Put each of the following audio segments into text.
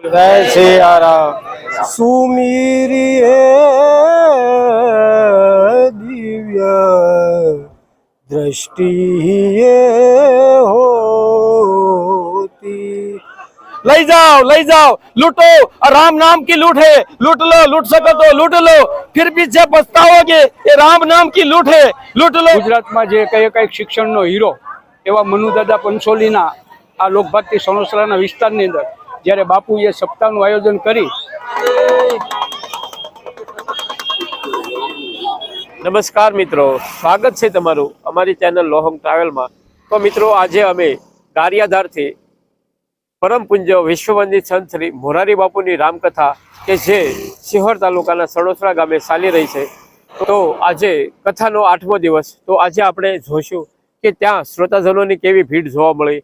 જય સિયારામ સુમીરીએ દિવ્ય દ્રષ્ટિએ હોતી લઈ જાઓ લઈ જાઓ લૂટો આ રામ નામ की लूट है लूट लो लूट सको तो लूट लो फिर पीछे पछताओगे ये राम नाम की लूट है लूट लो ગુજરાતમાં જે કઈ કઈ શિક્ષણનો હીરો એવા મનુદાદા પંચોલીના આ લોકભક્તિ સણોસરાના વિસ્તારની અંદર જ્યારે બાપુએ સપ્તાહનું આયોજન કરી, નમસ્કાર મિત્રો, સ્વાગત છે તમારું અમારી ચેનલ લોહંગ ટ્રાવેલમાં. તો મિત્રો, આજે અમે ગારિયાધારથી પરમ પૂજ્ય વિશ્વવંદિત સંત શ્રી મોરારી બાપુની રામકથા કે જે શિહોર તાલુકાના સણોસરા ગામે ચાલી રહી છે. તો આજે કથાનો આઠમો દિવસ. તો આજે આપણે જોઈશું કે ત્યાં શ્રોતાજનોની કેવી ભીડ જોવા મળી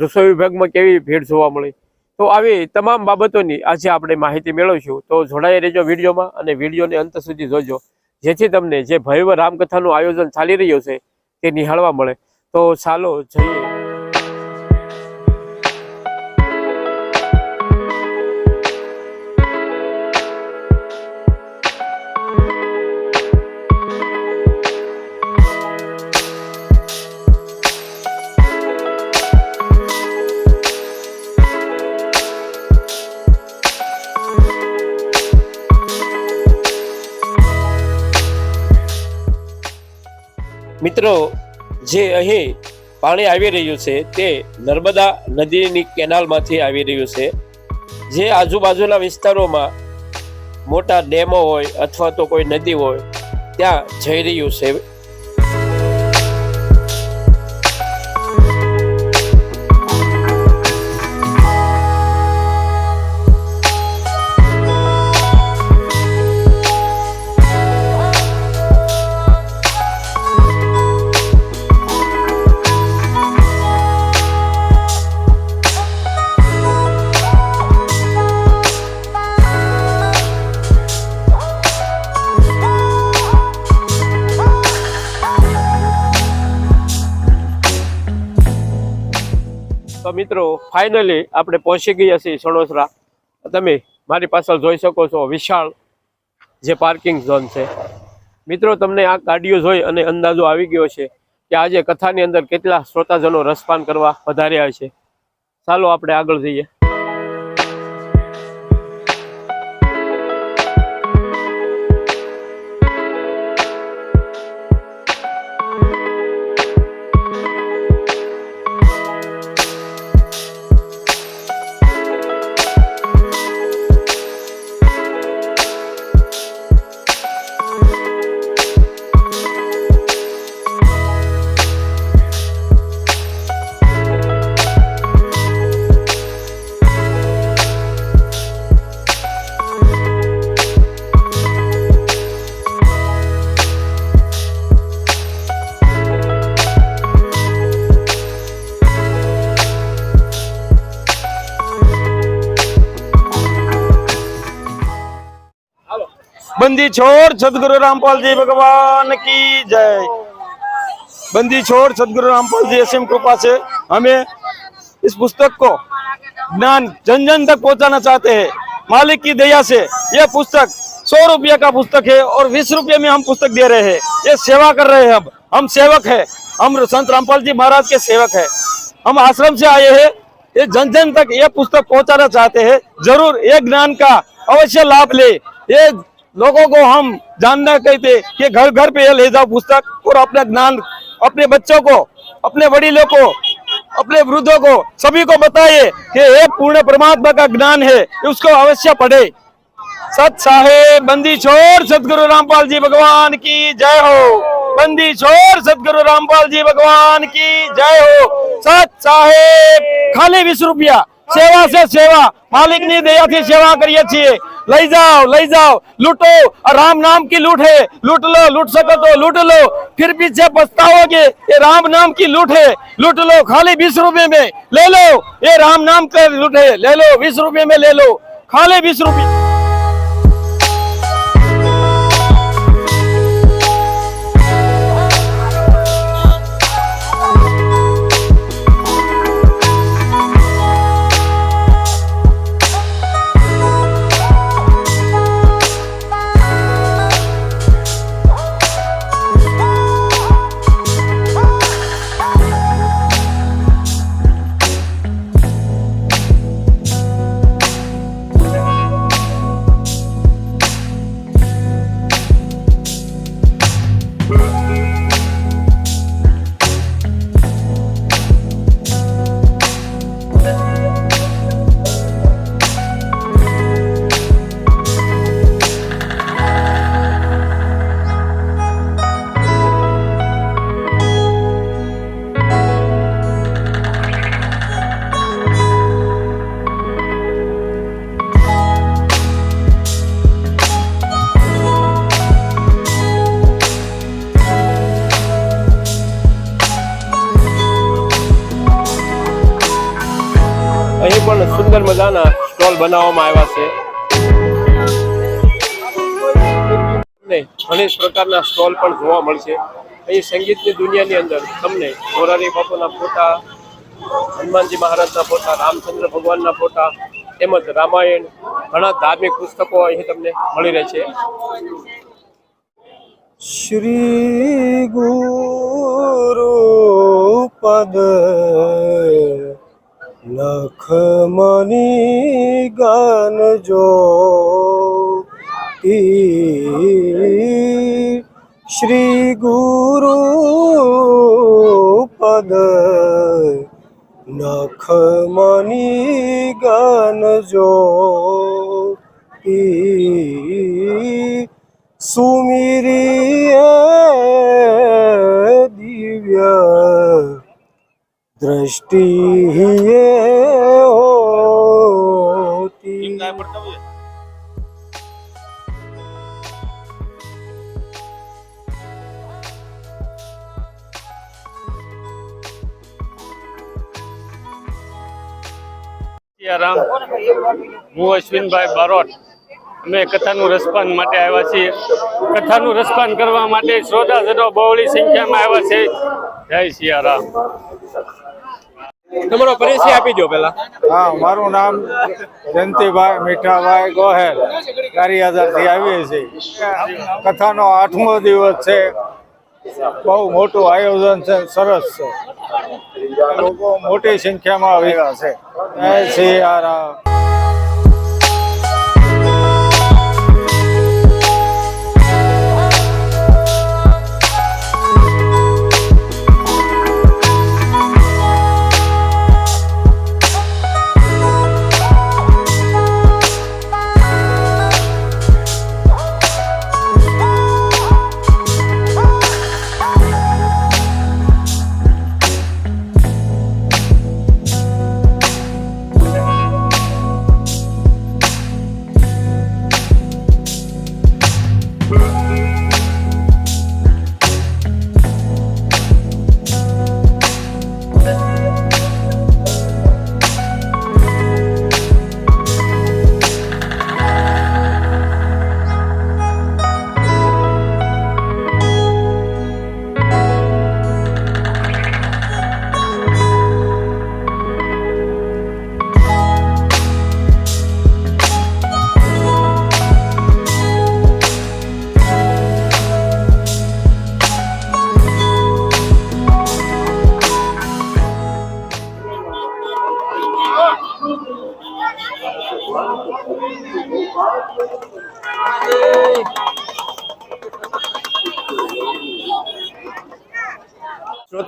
રસોઈ વિભાગમાં કેવી ભીડ જોવા મળી તો આવી તમામ બાબતોની આજે આપણે માહિતી મેળવશું. તો જોડાઈ રહેજો વિડીયોમાં અને વિડીયોને અંત સુધી જોજો. જેથી તમને જે ભવ્ય રામકથાનું આયોજન ચાલી રહ્યું છે તે નિહાળવા મળે. તો ચાલો જઈએ. મિત્રો જે અહીં પાણી આવી રહ્યું છે તે નર્મદા નદીની કેનાલમાંથી આવી રહ્યું છે. જે આજુબાજુના વિસ્તારોમાં મોટા ડેમો હોય અથવા તો કોઈ નદી હોય, ત્યાં જઈ રહ્યું છે. તો મિત્રો ફાઇનલી આપણે પહોંચી ગયા છીએ સણોસરા. તમે મારી પાછળ જોઈ શકો છો વિશાળ જે પાર્કિંગ ઝોન છે. મિત્રો, તમને આ ગાડીઓ જોઈ અને અંદાજો આવી ગયો છે કે આજે કથાની અંદર કેટલા શ્રોતાજનો રસપાન કરવા વધાર્યા છે. ચાલો આપણે આગળ જઈએ. बंदी छोड़, सदगुरु रामपाल जी, भगवान की जय। बंदी छोड़, सदगुरु रामपाल जी असीम कृपा से हमें इस पुस्तक को ज्ञान जन जन तक पहुंचाना चाहते हैं। मालिक की दया से यह पुस्तक सौ रुपये का पुस्तक है और बीस रुपये में हम पुस्तक दे रहे हैं। ये सेवा कर रहे हैं हम। हम सेवक है। हम संत रामपाल जी महाराज के सेवक है। हम आश्रम से आए हैं। ये जन जन तक ये पुस्तक पहुंचाना चाहते हैं। ज़रूर ये ज्ञान का अवश्य लाभ ले। ये लोगों को हम जानना कहते कि घर घर पे ये ले जाओ पुस्तक और अपना ज्ञान अपने बच्चों को अपने वडीलों को अपने वृद्धों को सभी को बताइए कि ये पूर्ण परमात्मा का ज्ञान है उसको अवश्य पढ़े सत साहेब बंदी छोड़ सदगुरु रामपाल जी भगवान की जय हो बंदी छोड़ सदगुरु रामपाल जी भगवान की जय हो सत साहेब ખાલી વીસ રૂપિયા સેવા છે સેવા માલિક ની દયાથી સેવા કરીએ છીએ લઈ જાઓ લઈ જાઓ લૂટો આ राम नाम की लूट है लूट लो लूट सको तो लूट लो फिर पीछे पछताओगे ये राम नाम की लूट है लूट लो खाली बीस रुपए में ले लो ये राम नाम का लूट है ले लो बीस रुपए में ले लो खाली बीस रुपये સુંદર મજાના સ્ટોલ બનાવવામાં આવ્યા છે. ઘણી પ્રકારના સ્ટોલ પણ જોવા મળશે. અહીં સંગીતની દુનિયાની અંદર તમને મોરારી બાપુના ફોટા, હનુમાનજી મહારાજના ફોટા, રામચંદ્ર ભગવાનના ફોટા, તેમજ રામાયણ, ઘણા ધાર્મિક પુસ્તકો અહીં તમને મળી રહે છે. શ્રી ગુરુ પદ લખમની ગાન જો શ્રી ગુરુ પદ નખમની ગાન જો સુમિરીએ દિવ્ય દ્રષ્ટિ હોતી. રામ હું અશ્વિનભાઈ બારોટ. અમે કથાનું રસપાન માટે આવ્યા છીએ. કથાનું રસપાન કરવા માટે શ્રોતાજનો બહોળી સંખ્યામાં આવ્યા છે. જય સિયારામ. તમારો પરિચય આપી દો પેલા હા, મારું નામ જયંતિભાઈ મીઠાભાઈ ગોહેલ. કારિયાદારથી આવીએ છીએ કથાનો આઠમો દિવસ છે. બહુ મોટું આયોજન છે. સરસ છે. લોકો મોટી સંખ્યામાં આવ્યા છે. જય સિયારામ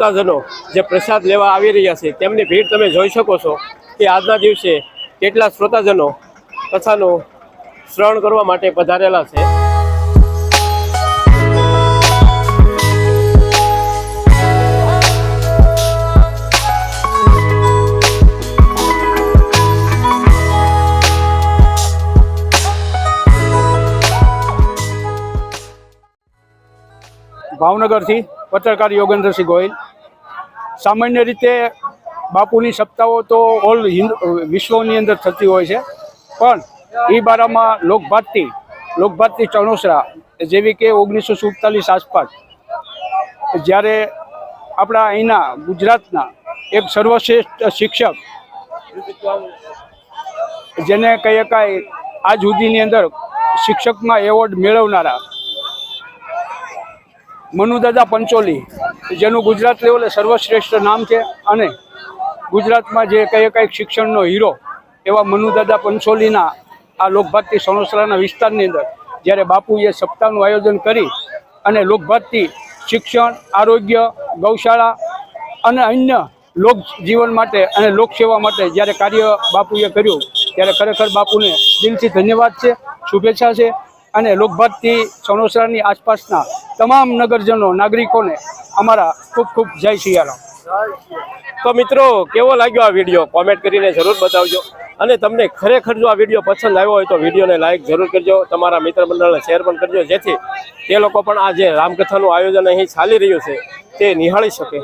શ્રોતાજનો જે પ્રસાદ લેવા આવી રહ્યા છે, તેમની ભીડ તમે જોઈ શકો છો કે આજના દિવસે કેટલા શ્રોતાજનો કથાનું શ્રવણ કરવા માટે પધારેલા છે. ભાવનગરથી પત્રકાર યોગેન્દ્રસિંહ ગોયલ. સામાન્ય રીતે બાપુની સપ્તાહો તો ઓલ વિશ્વની અંદર થતી હોય છે. પણ એ બારામાં લોકભારતી લોકભારતી ચણોસરા, જેવી કે ઓગણીસો સુડતાલીસ આસપાસ, જ્યારે આપણા અહીંના ગુજરાતના એક સર્વશ્રેષ્ઠ શિક્ષક, જેને કહી શકાય, આજ સુધીની અંદર શિક્ષકમાં એવોર્ડ મેળવનારા મનુદાદા પંચોલી, જેનું ગુજરાત લેવલે સર્વશ્રેષ્ઠ નામ છે અને ગુજરાતમાં જે કંઈ કંઈક શિક્ષણનો હીરો એવા મનુદાદા પંચોલીના આ લોકભારતી સણોસરાના વિસ્તારની અંદર જ્યારે બાપુએ સપ્તાહનું આયોજન કરી અને લોકભારતી શિક્ષણ, આરોગ્ય, ગૌશાળા અને અન્ય લોક જીવન માટે અને લોકસેવા માટે જ્યારે કાર્ય બાપુએ કર્યું, ત્યારે ખરેખર બાપુને દિલથી ધન્યવાદ છે, શુભેચ્છા છે અને લોકભારતી સણોસરાની આસપાસના તમામ નગરજનો નાગરિકોને અમારા ખૂબ ખૂબ જય શિયારામ તો મિત્રો કેવો લાગ્યો આ વીડિયો? કોમેન્ટ કરીને જરૂર બતાવજો. અને તમને ખરેખર જો આ વીડિયો પસંદ આવ્યો હોય તો વિડીયોને લાઇક જરૂર કરજો. તમારા મિત્ર મંડળને શેર પણ કરજો જેથી તે લોકો પણ આ જે રામકથાનું આયોજન અહીં ચાલી રહ્યું છે તે નિહાળી શકે.